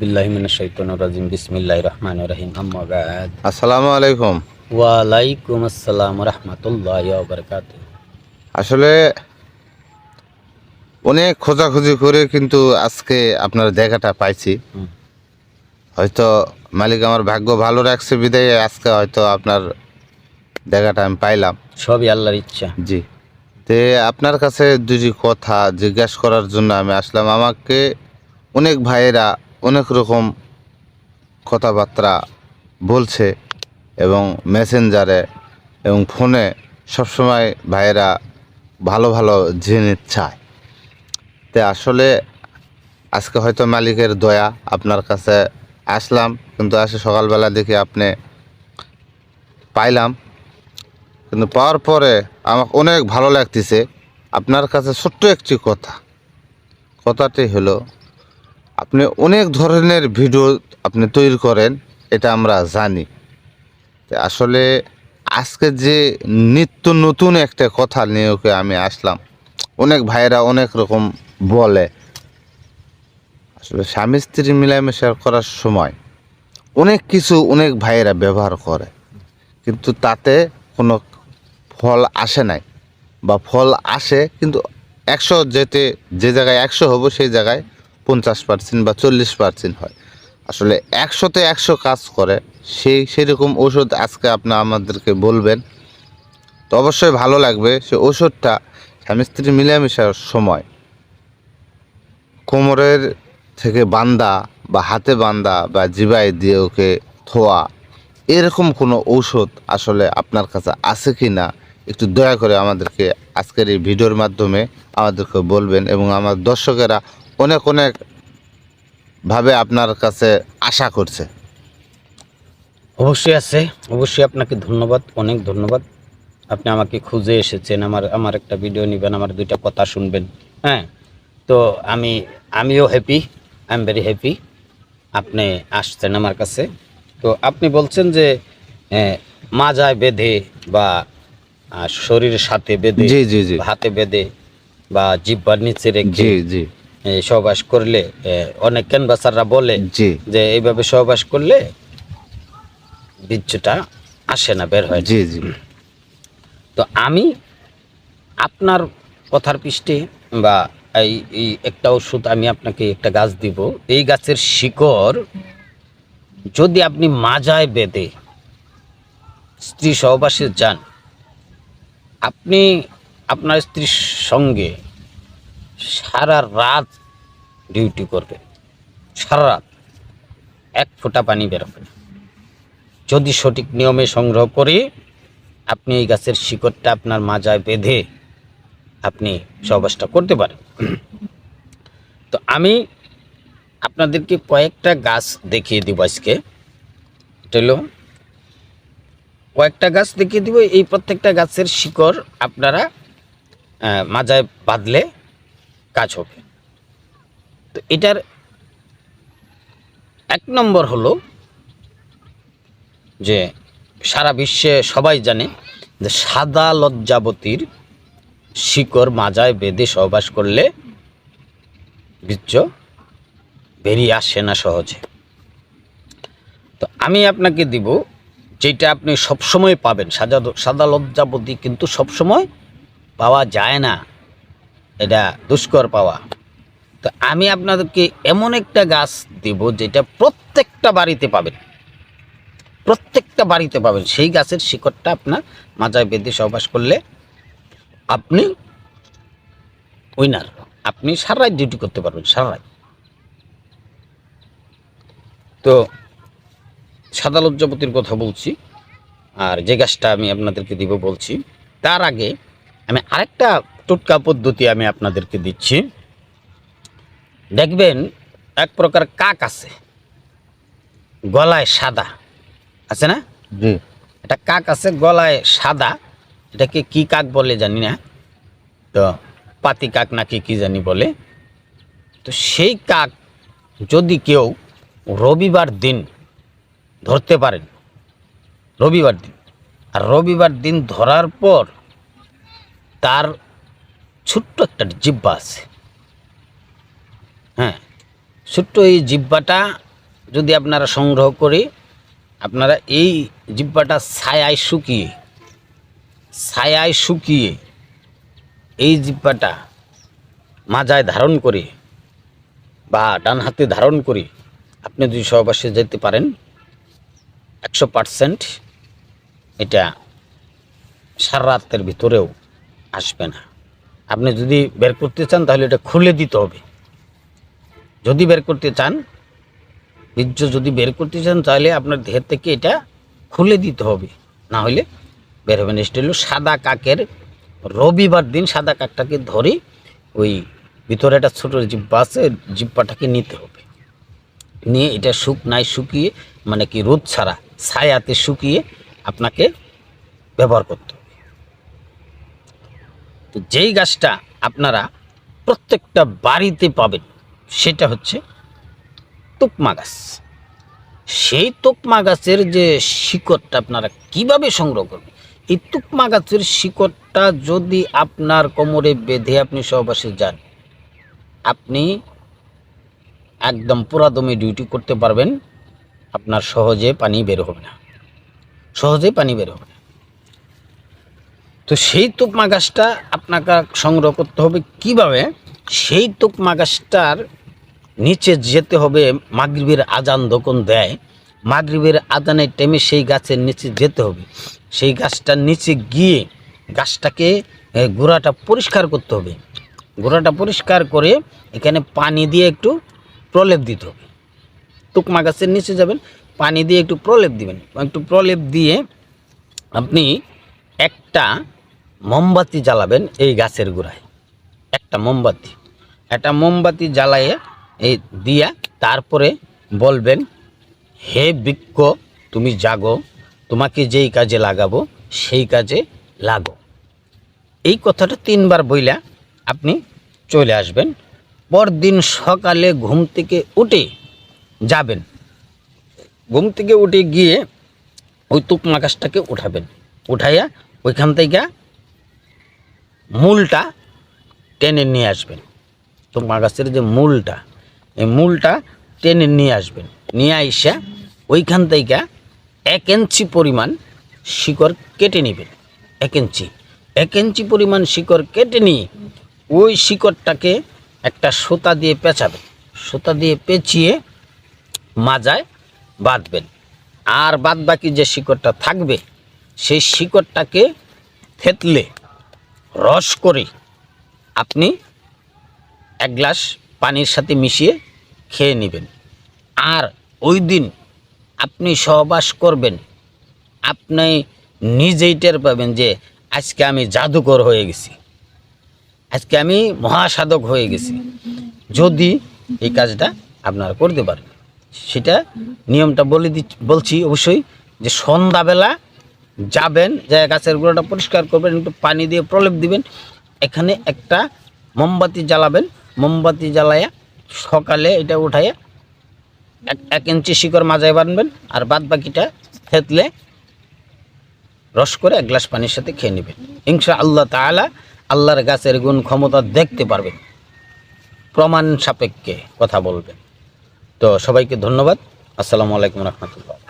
বিল্লাহি মিনাশ শাইতানির রাজিম। বিসমিল্লাহির রহমানির রহিম। আম্মা বাদ। আসসালামু আলাইকুম। ওয়া আলাইকুম আসসালাম ওয়া রাহমাতুল্লাহি ওয়া বারাকাতুহু। আসলে অনেক খোঁজাখুঁজি করে কিন্তু আজকে আপনার দেখাটা পাইছি। হয়তো মালিক আমার ভাগ্য ভালো রাখছে বিদায় আজকে হয়তো আপনার দেখাটা আমি পাইলাম। সবই আল্লাহর ইচ্ছা। জি। তে আপনার কাছে দুটি কথা জিজ্ঞাসা করার জন্য আমি আসলাম। আমাকে অনেক ভাইয়েরা অনেক রকম কথাবার্তা বলছে এবং মেসেঞ্জারে এবং ফোনে সবসময় ভাইয়েরা ভালো ভালো জিনিস চায়। তে আসলে আজকে হয়তো মালিকের দয়া আপনার কাছে আসলাম, কিন্তু আসে সকালবেলা দেখি আপনি পাইলাম। কিন্তু পাওয়ার পরে আমার অনেক ভালো লাগতেছে। আপনার কাছে ছোট্ট একটি কথা। কথাটি হলো আপনি অনেক ধরনের ভিডিও আপনি তৈরি করেন, এটা আমরা জানি। আসলে আজকে যে নিত্য নতুন একটা কথা নিয়ে ওকে আমি আসলাম, অনেক ভাইয়েরা অনেক রকম বলে। আসলে স্বামী স্ত্রী মিলামেশা করার সময় অনেক কিছু অনেক ভাইয়েরা ব্যবহার করে, কিন্তু তাতে কোনো ফল আসে নাই। বা ফল আসে, কিন্তু একশো যেতে, যে জায়গায় একশো হব সেই জায়গায় পঞ্চাশ পার্সেন্ট বা চল্লিশ পার্সেন্ট হয়। আসলে একশোতে একশো কাজ করে, সেই, সেরকম ওষুধ আজকে আপনি আমাদেরকে বলবেন। তো অবশ্যই ভালো লাগবে, সে ওষুধটা স্বামী স্ত্রী মিলামিশার সময়। কোমরের থেকে বান্দা বা হাতে বান্দা বা জিবায় দিয়ে ওকে থোয়া এরকম কোনো ঔষধ আসলে আপনার কাছে আছে কি না, একটু দয়া করে আমাদেরকে আজকের এই ভিডিওর মাধ্যমে আমাদেরকে বলবেন এবং আমার দর্শকেরা অনেক অনেক ভাবে আপনার কাছে আশা করছে। অবশ্যই আছে। অবশ্যই আপনাকে ধন্যবাদ অনেক ধন্যবাদ। আপনি আমাকে খুঁজে এসেছেন আমার আমার একটা ভিডিও নেবেন আমার দুইটা কথা শুনবেন। হ্যাঁ? তো আমি আমিও happy I am very happy আপনি আসছেন আমার কাছে। তো আপনি বলছেন যে মাজায় বেঁধে বা শরীরের সাথে বেঁধে জি জি জি। হাতে বেঁধে বা জিব্বার নিচে রেখে জি জি। সহবাস করলে অনেক ক্যানভাসাররা বলে যে এইভাবে সহবাস করলে বীর্যটা আসে না বের হয় জি জি। তো আমি আপনার কথার পৃষ্ঠে বা এই এই একটা ওষুধ আমি আপনাকে একটা গাছ দিব। এই গাছের শিকড় যদি আপনি মাজায় বেঁধে স্ত্রী সহবাসে যান আপনি আপনার স্ত্রীর সঙ্গে সারা রাত ডিউটি করবে। সারা রাত। এক ফোঁটা পানি বেরোবে না। যদি সঠিক নিয়মে সংগ্রহ করে, আপনি এই গাছের শিকড়টা আপনার মাজায় বেঁধে আপনি সহবাসটা করতে পারেন। তো আমি আপনাদেরকে কয়েকটা গাছ দেখিয়ে দিব আজকে। এটা কয়েকটা গাছ দেখিয়ে দিব। এই প্রত্যেকটা গাছের শিকড় আপনারা মাজায় বাঁধলে কাজ হবে। তো এটার এক নম্বর হলো যে সারা বিশ্বে সবাই জানে যে সাদা লজ্জাবতীর শিকড় মাজায় বেঁধে সহবাস করলে বীর্য বেরিয়ে আসে না সহজে। তো আমি আপনাকে দিব যেটা আপনি সবসময় পাবেন। সাদা সাদা লজ্জাবতী কিন্তু সবসময় পাওয়া যায় না। এটা দুষ্কর পাওয়া। তো আমি আপনাদেরকে এমন একটা গাছ দিব যেটা প্রত্যেকটা বাড়িতে পাবেন। প্রত্যেকটা বাড়িতে পাবেন। সেই গাছের শিকড়টা আপনার মাজায় বেঁধে সহবাস করলে আপনি উইনার আপনি সারা ডিউটি করতে পারবেন, সারা তো সাদা লজ্জাপতির কথা বলছি, আর যে গাছটা আমি আপনাদেরকে দিব বলছি, তার আগে আমি আরেকটা টোটকা পদ্ধতি আমি আপনাদেরকে দিচ্ছি। দেখবেন এক প্রকার কাক আছে গলায় সাদা। আছে না? জি। একটা কাক আছে গলায় সাদা। এটাকে কি কাক বলে জানি না। তো পাতি কাক নাকি কি জানি বলে। তো সেই কাক যদি কেউ রবিবার দিন ধরতে পারেন রবিবার দিন। আর রবিবার দিন ধরার পর তার ছোট্ট একটা জিব্বা আছে। হ্যাঁ ছোট্ট এই জিব্বাটা যদি আপনারা সংগ্রহ করে আপনারা এই জিব্বাটা ছায়ায় শুকিয়ে ছায়ায় শুকিয়ে এই জিব্বাটা মাজায় ধারণ করে বা ডান হাতে ধারণ করে আপনি যদি সহবাসে যেতে পারেন, একশো পারসেন্ট এটা সারা রাতের ভিতরেও আসবে না। আপনি যদি বের করতে চান, তাহলে এটা খুলে দিতে হবে। যদি বের করতে চান, বীর্য যদি বের করতে চান, তাহলে আপনার দেহের থেকে এটা খুলে দিতে হবে। না হলে বের হবে না। হলো সাদা কাকের রবিবার দিন সাদা কাকটাকে ধরে ওই ভিতরে একটা ছোটো জিব্বা আছে জিব্বাটাকে নিতে হবে। নিয়ে এটা শুক নাই শুকিয়ে মানে কি রোদ ছাড়া ছায়াতে শুকিয়ে আপনাকে ব্যবহার করতে তো যেই গাছটা আপনারা প্রত্যেকটা বাড়িতে পাবেন, সেটা হচ্ছে তুকমা গাছ। সেই তুকমা গাছের যে শিকড়টা আপনারা কীভাবে সংগ্রহ করবেন? এই তুকমা গাছের শিকড়টা যদি আপনার কোমরে বেঁধে আপনি সহবাসে যান, আপনি একদম পুরাদমে ডিউটি করতে পারবেন, আপনার সহজে পানি বের হবে না। সহজে পানি বের হবে তো সেই তুকমা গাছটা আপনাকে সংগ্রহ করতে হবে কীভাবে? সেই তুকমা গাছটার নিচে যেতে হবে মাগরিবের আজান যখন দেয়, মাগরিবের আজানের টাইমে সেই গাছের নিচে যেতে হবে। সেই গাছটার নিচে গিয়ে গাছটাকে গোড়াটা পরিষ্কার করতে হবে। গোড়াটা পরিষ্কার করে এখানে পানি দিয়ে একটু প্রলেপ দিতে হবে। তুকমা গাছের নিচে যাবেন, পানি দিয়ে একটু প্রলেপ দিবেন। একটু প্রলেপ দিয়ে আপনি একটা মোমবাতি জ্বালাবেন এই গাছের গোড়ায়। একটা মোমবাতি। একটা মোমবাতি জ্বালাইয়ে এই দিয়া তারপরে বলবেন, হে বৃক্ষ, তুমি জাগো, তোমাকে যেই কাজে লাগাবো, সেই কাজে লাগো। এই কথাটা তিনবার বইলা আপনি চলে আসবেন। পরদিন সকালে ঘুম থেকে উঠে যাবেন। ঘুম থেকে উঠে গিয়ে ওই তুকমা গাছটাকে উঠাবেন। উঠাইয়া ওইখান থেকে মূলটা টেনে নিয়ে আসবেন। তুকমা গাছের যে মূলটা, এই মূলটা টেনে নিয়ে আসবেন। নিয়ে আইসা ওইখান থেকে এক ইঞ্চি পরিমাণ শিকড় কেটে নেবেন। এক ইঞ্চি। এক ইঞ্চি পরিমাণ শিকড় কেটে নিয়ে ওই শিকড়টাকে একটা সুতা দিয়ে পেঁচাবেন। সুতা দিয়ে পেঁচিয়ে মাজায় বাঁধবেন। আর বাদ বাকি যে শিকড়টা থাকবে, সেই শিকড়টাকে থেতলে রস করে আপনি এক গ্লাস পানির সাথে মিশিয়ে খেয়ে নেবেন। আর ওই দিন আপনি সহবাস করবেন। আপনি নিজেই টের পাবেন যে আজকে আমি জাদুকর হয়ে গেছি। আজকে আমি মহাসাধক হয়ে গেছি। যদি এই কাজটা আপনারা করতে পারেন। সেটা নিয়মটা বলে দি বলছি অবশ্যই যে সন্ধ্যাবেলা যাবেন যে গাছের গোড়াটা পরিষ্কার করবেন, একটু পানি দিয়ে প্রলেপ দিবেন। এখানে একটা মোমবাতি জ্বালাবেন। মোমবাতি জ্বালায়া সকালে এটা উঠাইয়া এক ইঞ্চি শিকড় মাজায় বানবেন আর বাদ বাকিটা থেতলে রস করে এক গ্লাস পানির সাথে খেয়ে নেবেন। ইনশা আল্লাহ তাআলা আল্লাহর গাছের গুণ ক্ষমতা দেখতে পারবেন। প্রমাণ সাপেক্ষে কথা বলবেন। তো সবাইকে ধন্যবাদ। আসসালামু আলাইকুম রহমতুল্লাহ।